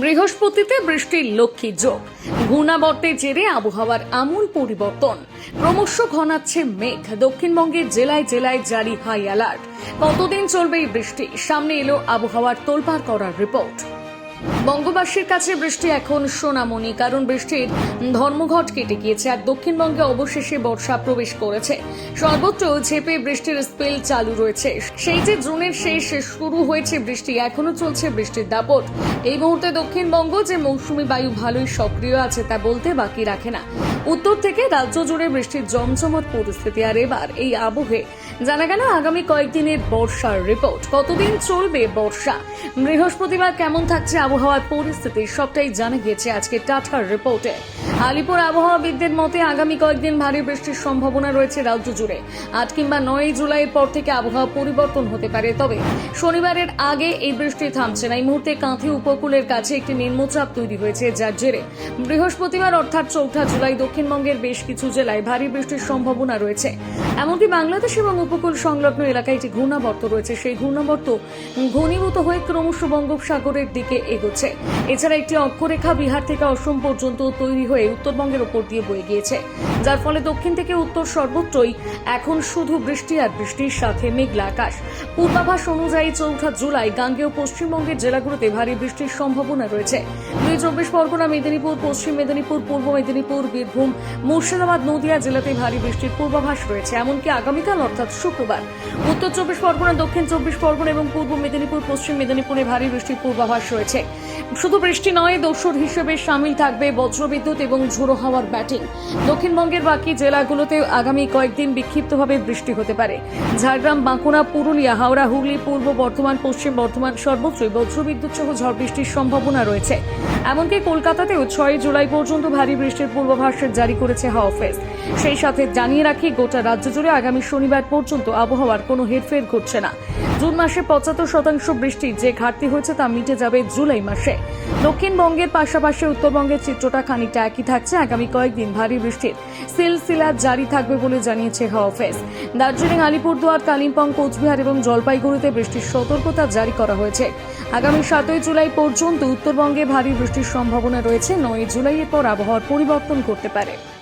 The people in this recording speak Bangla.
বৃহস্পতিতে বৃষ্টির লক্ষ্মী যোগ। ঘূর্ণাবর্তে জেরে আবহাওয়ার আমূল পরিবর্তন। ক্রমশ ঘনাচ্ছে মেঘ। দক্ষিণবঙ্গের জেলায় জেলায় জারি হাই অ্যালার্ট। কতদিন চলবে এই বৃষ্টি? সামনে এলো আবহাওয়ার তোলপাড় করার রিপোর্ট। বঙ্গবাসীর কাছে বৃষ্টি এখন সোনামণি, কারণ বৃষ্টির ধর্মঘট কেটে গিয়েছে আর দক্ষিণবঙ্গে অবশেষে বর্ষা প্রবেশ করেছে। সর্বত্র ঝেপে বৃষ্টির স্পেল চালু রয়েছে। সেই যে জুনের শেষ শুরু হয়েছে বৃষ্টি এখনও চলছে বৃষ্টির দাপট। এই মুহূর্তে দক্ষিণবঙ্গ যে মৌসুমী বায়ু ভালোই সক্রিয় আছে তা বলতে বাকি রাখে না। উত্তর থেকে রাজ্য জুড়ে বৃষ্টির জমজমট পরিস্থিতি, আর এবার এই আবহে জানা গেল আগামী কয়েকদিনের বর্ষার রিপোর্ট কতদিন চলবে বর্ষা? বৃহস্পতিবার কেমন থাকছে আবহাওয়ার পরিস্থিতি সবটাই জানা গিয়েছে আজকে টাটার রিপোর্টে। আলিপুর আবহাওয়াবিদদের মতে আগামী কয়েকদিন ভারী বৃষ্টির সম্ভাবনা রয়েছে রাজ্য জুড়ে। আট কিংবা নয় জুলাইয়ের পর থেকে আবহাওয়া পরিবর্তন হতে পারে। তবে শনিবারের আগে এই বৃষ্টি থামছে না। এই মুহূর্তে কাঁথি উপকূলের কাছে একটি নিম্নচাপ তৈরি হয়েছে, যার জেরে বৃহস্পতিবার অর্থাৎ চৌঠা জুলাই দক্ষিণবঙ্গের বেশ কিছু জেলায় ভারী বৃষ্টির সম্ভাবনা রয়েছে। এমনকি বাংলাদেশ এবং উপকূল সংলগ্ন এলাকায় একটি ঘূর্ণাবর্ত রয়েছে। সেই ঘূর্ণাবর্ত ঘনীভূত হয়ে ক্রমশ বঙ্গোপসাগরের দিকে এগোচ্ছে। এছাড়া একটি অক্ষরেখা বিহার থেকে অসম পর্যন্ত তৈরি হয়ে উত্তরবঙ্গের ওপর দিয়ে বয়ে গিয়েছে। যার ফলে দক্ষিণ থেকে উত্তর সর্বত্রই এখন শুধু বৃষ্টি আর বৃষ্টির সাথে মেঘলা আকাশ। পূর্বাভাস অনুযায়ী চৌঠা জুলাই গাঙ্গেয় পশ্চিমবঙ্গের জেলাগুলোতে ভারী বৃষ্টির সম্ভাবনা রয়েছে। দুই চব্বিশ পরগনা, মেদিনীপুর, পশ্চিম মেদিনীপুর, পূর্ব মেদিনীপুর, বীরভূম, মুর্শিদাবাদ, নদিয়া জেলাতে ভারী বৃষ্টির পূর্বাভাস রয়েছে। এমনকি আগামীকাল অর্থাৎ শুক্রবার উত্তর চব্বিশ পরগনা, দক্ষিণ চব্বিশ পরগনা এবং পূর্ব মেদিনীপুর, পশ্চিম মেদিনীপুরে ভারী বৃষ্টির পূর্বাভাস রয়েছে। শুধু বৃষ্টি নয়, দস্যুর হিসেবে সামিল থাকবে বজ্রবিদ্যুৎ এবং ঝোড়ো হাওয়ার ব্যাটিং। দক্ষিণবঙ্গের বাকি জেলাগুলোতে আগামী কয়েকদিন বিক্ষিপ্তভাবে বৃষ্টি হতে পারে। ঝাড়গ্রাম, বাঁকুড়া, পুরুলিয়া, হাওড়া, হুগলি, পূর্ব বর্ধমান, পশ্চিম বর্ধমান সর্বত্রই বজ্রবিদ্যুৎ সহ ঝড় বৃষ্টির সম্ভাবনা রয়েছে। এমনকি কলকাতাতেও ছয় জুলাই পর্যন্ত ভারী বৃষ্টির পূর্বাভাস জারি করেছে হাওয়া অফিস। সেই সাথে জানিয়ে রাখি, গোটা রাজ্য জুড়ে আগামী শনিবার পর্যন্ত আবহাওয়ার কোনো হেরফের ঘটছে না। জুন মাসে পঁচাত্তর শতাংশ বৃষ্টি যে ঘাটতি হয়েছে তা মিটে যাবে জুলাই। মাসে। দক্ষিণবঙ্গের পাশাপাশি উত্তরবঙ্গের চিত্রটা খানিকটা একই থাকছে। আগামী কয়েকদিন ভারী বৃষ্টির সিলসিলা জারি থাকবে বলে জানিয়েছে হাওয়া অফিস। দার্জিলিং, আলিপুরদুয়ার, কালিম্পং, কোচবিহার এবং জলপাইগুড়িতে বৃষ্টির সতর্কতা জারি করা হয়েছে। আগামী সাতই জুলাই পর্যন্ত উত্তরবঙ্গে ভারী বৃষ্টির সম্ভাবনা রয়েছে। নয় জুলাইয়ের পর আবহাওয়ার পরিবর্তন করতে পারে।